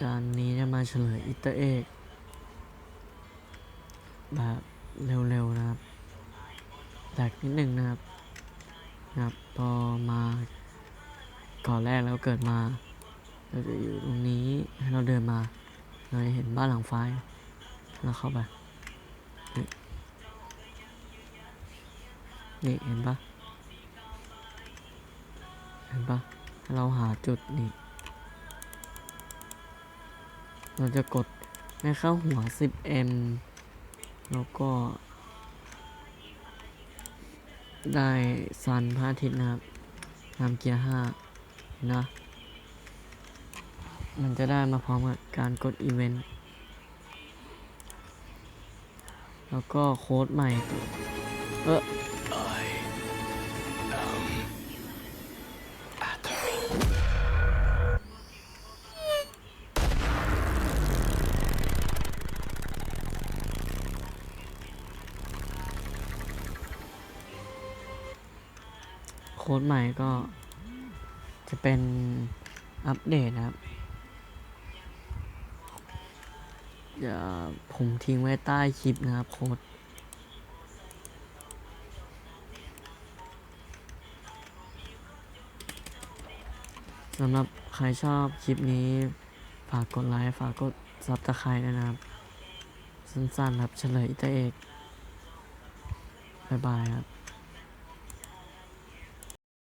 จานนี้จะมาเฉลยอิตาเอกแบบเร็วๆนะครับแตกนิดหนึ่งนะครับนะครับพอมาก่อนแรกแล้วเกิดมา เราจะอยู่ตรงนี้ให้เราเดินมา เราจะเห็นบ้านหลังไฟเราเข้าไป นี่นี่เห็นปะเห็นปะเราหาจุดนี่ เราจะกดให้เข้าหัว 10m แล้วก็ ได้ซันพระอาทิตย์นะครับนำเกียร์ห้านะ มันจะได้มาพร้อมกับการกดอีเวนต์ แล้วก็โค้ดใหม่ เออ โค้ดใหม่ก็จะเป็นอัปเดตนะครับ เดี๋ยวผมทิ้งไว้ใต้คลิปนะครับโค้ดสำหรับใครชอบคลิปนี้ ฝากกดไลค์ ฝากกดซับตะไคร้ด้วยนะครับ สั้นๆครับเฉลยอิตาเอก บ๊ายบายครับ